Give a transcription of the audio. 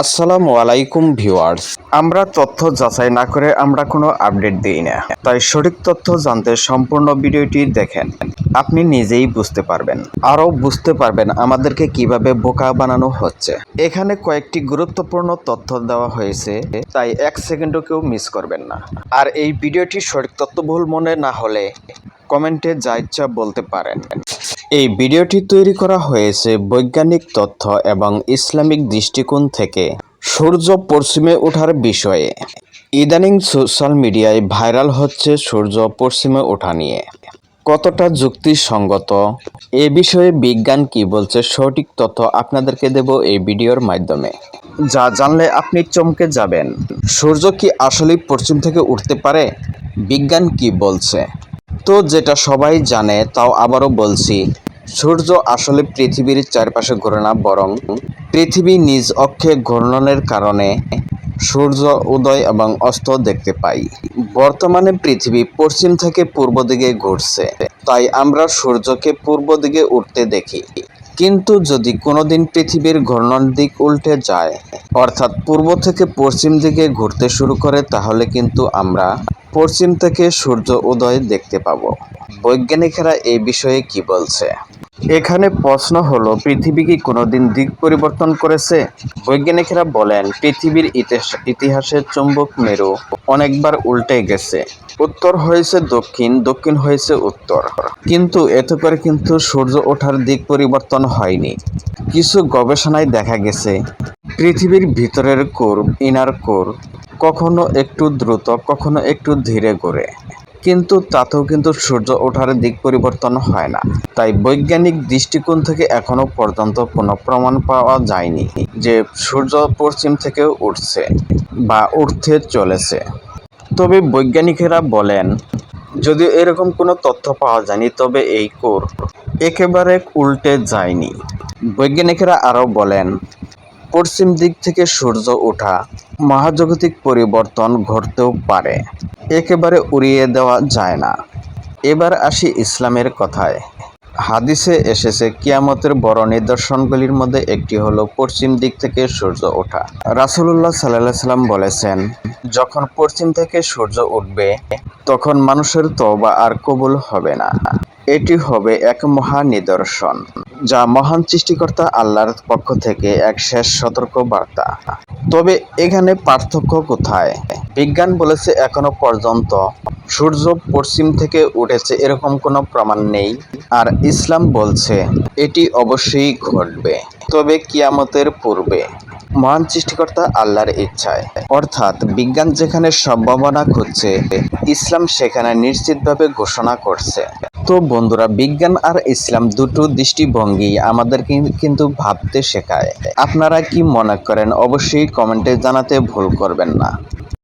আসসালামু আলাইকুম ভিউয়ার্স। আমরা তথ্য যাচাই না করে আমরা কোনো আপডেট দিই না। তাই সঠিক তথ্য জানতে সম্পূর্ণ ভিডিওটি দেখেন। আপনি নিজেই বুঝতে পারবেন। আরও বুঝতে পারবেন আমাদেরকে কীভাবে বোকা বানানো হচ্ছে। এখানে কয়েকটি গুরুত্বপূর্ণ তথ্য দেওয়া হয়েছে, তাই এক সেকেন্ডও কেউ মিস করবেন না। আর এই ভিডিওটি সঠিক তথ্য ভুল মনে না হলে কমেন্টে যা ইচ্ছা বলতে পারেন। এই ভিডিওটি তৈরি করা হয়েছে বৈজ্ঞানিক তথ্য এবং ইসলামিক দৃষ্টিকোণ থেকে। সূর্য পশ্চিমে ওঠার বিষয়ে। ইদানিং সোশ্যাল মিডিয়ায় ভাইরাল হচ্ছে সূর্য পশ্চিমে ওঠা নিয়ে। কতটা যুক্তিসঙ্গত? এ বিষয়ে বিজ্ঞান কি বলছে সঠিক তথ্য আপনাদেরকে দেব এই ভিডিওর মাধ্যমে। যা জানলে আপনি চমকে যাবেন। সূর্য কি আসলেই পশ্চিম থেকে উঠতে পারে? বিজ্ঞান কি বলছে? তো যেটা সবাই জানে, তাও আবারও বলছি, সূর্য আসলে পৃথিবীর চারপাশে ঘোরে না, বরং পৃথিবী নিজ অক্ষে ঘূর্ণনের কারণে সূর্য উদয় এবং অস্ত দেখতে পাই। বর্তমানে পৃথিবী পশ্চিম থেকে পূর্ব দিকে ঘুরছে, তাই আমরা সূর্যকে পূর্ব দিকে উঠতে দেখি। কিন্তু যদি কোনোদিন পৃথিবীর ঘূর্ণন দিক উল্টে যায়, অর্থাৎ পূর্ব থেকে পশ্চিম দিকে ঘুরতে শুরু করে, তাহলে কিন্তু আমরা পশ্চিম থেকে সূর্য উদয় দেখতে পাবো। বৈজ্ঞানিকেরা এই বিষয়ে কি বলছে? এখানে প্রশ্ন হলো, পৃথিবী কি কোনোদিন দিক পরিবর্তন করেছে? বৈজ্ঞানিকেরা বলেন, পৃথিবীর ইতিহাস- চুম্বক মেরু অনেকবার উল্টে গেছে। উত্তর হয়েছে দক্ষিণ দক্ষিণ হয়েছে উত্তর। কিন্তু এতে করে কিন্তু সূর্য ওঠার দিক পরিবর্তন হয়নি। কিছু গবেষণায় দেখা গেছে পৃথিবীর ভিতরের কোর, ইনার কোর, কখনো একটু দ্রুত, কখনো একটু ধীরে ঘোরে কিন্তু তাতেও কিন্তু সূর্য ওঠার দিক পরিবর্তন হয় না। তাই বৈজ্ঞানিক দৃষ্টিকোণ থেকে এখনও পর্যন্ত কোনো প্রমাণ পাওয়া যায়নি যে সূর্য পশ্চিম থেকে উঠছে বা উঠতে চলেছে। তবে বৈজ্ঞানিকেরা বলেন, যদিও এরকম কোনো তথ্য পাওয়া যায়নি, তবে এই কোর একেবারে উল্টে যায়নি। বৈজ্ঞানিকেরা আরও বলেন পশ্চিম দিক থেকে সূর্য ওঠা। মহাজাগতিক পরিবর্তন ঘটতেও পারে। একেবারে উড়িয়ে দেওয়া যায় না। এবার আসি ইসলামের কথায়। হাদিসে এসেছে, কিয়ামতের বড় নিদর্শনগুলির মধ্যে একটি হলো পশ্চিম দিক থেকে সূর্য ওঠা। রাসুলুল্লাহ সাল্লাহ সাল্লাম বলেছেন, যখন পশ্চিম থেকে সূর্য উঠবে, তখন মানুষের তবা আর কবুল হবে না। এটি হবে এক মহা নিদর্শন। যা মহান সৃষ্টিকর্তা আল্লাহর পক্ষ থেকে এক শেষ সতর্ক বার্তা। তবে এখানে পার্থক্য কোথায়? বিজ্ঞান বলেছে এখনও পর্যন্ত সূর্য পশ্চিম থেকে উঠেছে এরকম কোনো প্রমাণ নেই। আর ইসলাম বলছে এটি অবশ্যই ঘটবে। তবে কিয়ামতের পূর্বে মহান সৃষ্টিকর্তা আল্লাহর ইচ্ছায়। অর্থাৎ বিজ্ঞান যেখানে সম্ভাবনা খুঁজছে, ইসলাম সেখানে নিশ্চিতভাবে ঘোষণা করছে। তো বন্ধুরা, বিজ্ঞান আর ইসলাম দুটো দৃষ্টিভঙ্গি আমাদেরকে কিন্তু ভাবতে শেখায়। আপনারা কি মনে করেন, অবশ্যই কমেন্টে জানাতে ভুল করবেন না।